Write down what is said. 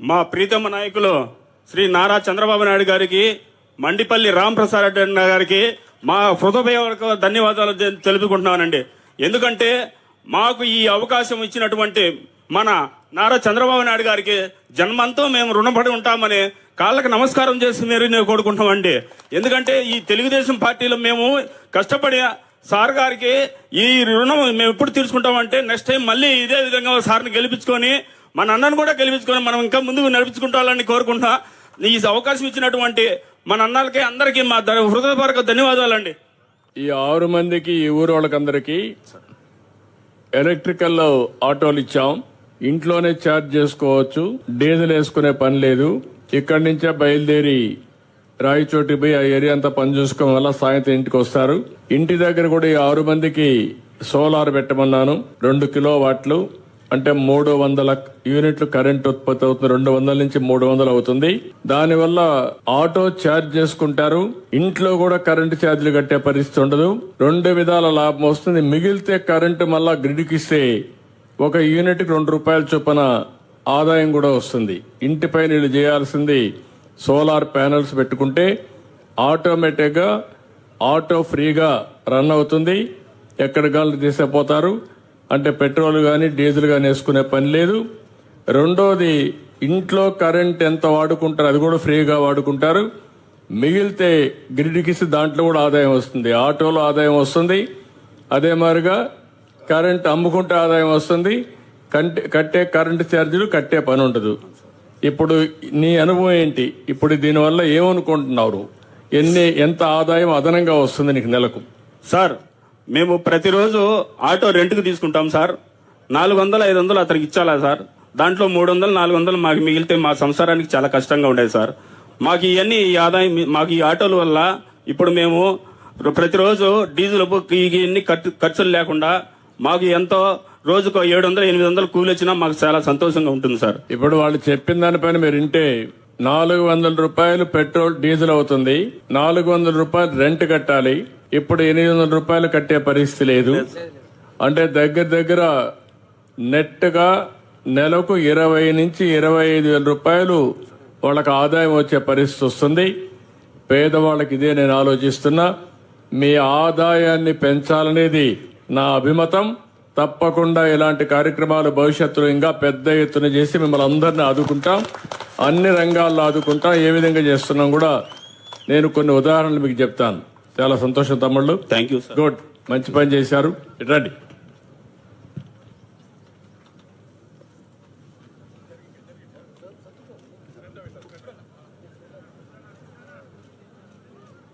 మా ప్రీతమ నాయకులు శ్రీ నారా చంద్రబాబు నాయుడు గారికి మండిపల్లి రాంప్రసాద్ రెడ్డి గారికి మా హృదయపూర్వక ధన్యవాదాలు తెలుపుకుంటున్నానండి. ఎందుకంటే మాకు ఈ అవకాశం ఇచ్చినటువంటి మన నారా చంద్రబాబు నాయుడు గారికి జన్మంతో మేము రుణపడి ఉంటామని కాళ్ళకి నమస్కారం చేసి మీరు నేను కోరుకుంటామండి ఎందుకంటే ఈ తెలుగుదేశం పార్టీలో మేము కష్టపడి సార్ గారికి ఈ రుణం మేము ఎప్పుడు తీర్చుకుంటామంటే నెక్స్ట్ టైం మళ్ళీ ఇదే విధంగా సార్ని గెలిపించుకొని మన అన్నను కూడా గెలిపించుకొని మనం ఇంకా ముందుకు నడిపించుకుంటాలని కోరుకుంటా ఈ అవకాశం ఇచ్చినటువంటి మన అన్నలకి అందరికీ మా హృదయపూర్వక ధన్యవాదాలండి. ఈ ఆరు మందికి ఈ ఊరు వాళ్ళకందరికీ ఎలక్ట్రికల్ ఆటోలు ఇచ్చాం. ఇంట్లోనే ఛార్జ్ చేసుకోవచ్చు. డీజిల్ వేసుకునే పని లేదు. ఇక్కడి నుంచే బయలుదేరి రాయచోటి పోయి ఆ ఏరియా అంతా పని చూసుకోవడం వల్ల సాయంత్రం ఇంటికి వస్తారు. ఇంటి దగ్గర కూడా ఈ ఆరు మందికి సోలార్ పెట్టమన్నాను. రెండు కిలో వాట్లు అంటే మూడు వందల యూనిట్లు కరెంట్ ఉత్పత్తి అవుతుంది. రెండు వందల నుంచి మూడు వందలు అవుతుంది. దానివల్ల ఆటో ఛార్జ్ చేసుకుంటారు. ఇంట్లో కూడా కరెంటు ఛార్జీలు కట్టే పరిస్థితి ఉండదు. రెండు విధాల లాభం వస్తుంది. మిగిలితే కరెంటు మళ్ళా గ్రిడ్కి ఇస్తే ఒక యూనిట్కి రెండు రూపాయల చొప్పున ఆదాయం కూడా వస్తుంది. ఇంటిపై నీళ్ళు చేయాల్సింది సోలార్ ప్యానెల్స్ పెట్టుకుంటే ఆటోమేటిక్గా ఆటో ఫ్రీగా రన్ అవుతుంది. ఎక్కడ గాలి తీసేపోతారు? అంటే పెట్రోల్ కానీ డీజిల్ కానీ వేసుకునే పని లేదు. రెండోది ఇంట్లో కరెంట్ ఎంత వాడుకుంటారు అది కూడా ఫ్రీగా వాడుకుంటారు. మిగిలితే గ్రిడ్కిసి దాంట్లో కూడా ఆదాయం వస్తుంది. ఆటోలో ఆదాయం వస్తుంది. అదే మాదిరిగా కరెంట్ అమ్ముకుంటే ఆదాయం వస్తుంది. కంటే కట్టే కరెంటు ఛార్జీలు కట్టే పని ఉండదు. ఇప్పుడు నీ అనుభవం ఏంటి? ఇప్పుడు దీనివల్ల ఏమనుకుంటున్నారు? ఎన్ని ఎంత ఆదాయం అదనంగా వస్తుంది నీకు నెలకు? సార్ మేము ప్రతిరోజు ఆటో రెంట్కి తీసుకుంటాం సార్. నాలుగు వందలు ఐదు వందలు అతనికి ఇచ్చాలా సార్? దాంట్లో మూడు వందలు నాలుగు వందలు మాకు మిగిలితే మా సంసారానికి చాలా కష్టంగా ఉండేది సార్. మాకు ఇవన్నీ ఈ ఆదాయం మాకు ఈ ఆటోల వల్ల ఇప్పుడు మేము ప్రతిరోజు డీజిల్ ఇవన్నీ ఖర్చులు లేకుండా మాకు ఎంతో రోజుకు ఏడు వందలు ఎనిమిది వందలు కూలి వచ్చినా మాకు చాలా సంతోషంగా ఉంటుంది సార్. ఇప్పుడు వాళ్ళు చెప్పిన దానిపైన మీరు వింటే నాలుగు వందల రూపాయలు పెట్రోల్ డీజిల్ అవుతుంది. నాలుగు వందల రూపాయలు రెంట్ కట్టాలి. ఇప్పుడు ఎనిమిది వందల రూపాయలు కట్టే పరిస్థితి లేదు. అంటే దగ్గర దగ్గర నెట్గా నెలకు ఇరవై నుంచి ఇరవై ఐదు వేల రూపాయలు వాళ్ళకి ఆదాయం వచ్చే పరిస్థితి వస్తుంది. పేదవాళ్ళకి ఇదే నేను ఆలోచిస్తున్నా. మీ ఆదాయాన్ని పెంచాలనేది నా అభిమతం. తప్పకుండా ఇలాంటి కార్యక్రమాలు భవిష్యత్తులో ఇంకా పెద్ద ఎత్తున చేసి మిమ్మల్ని అందరినీ ఆదుకుంటాం. అన్ని రంగాల్లో ఆదుకుంటాం. ఏ విధంగా చేస్తున్నాం కూడా నేను కొన్ని ఉదాహరణలు మీకు చెప్తాను. చాలా సంతోషం తమ్ముళ్ళు. థ్యాంక్ యూ గుడ్ మంచి పని చేశారు. రండి.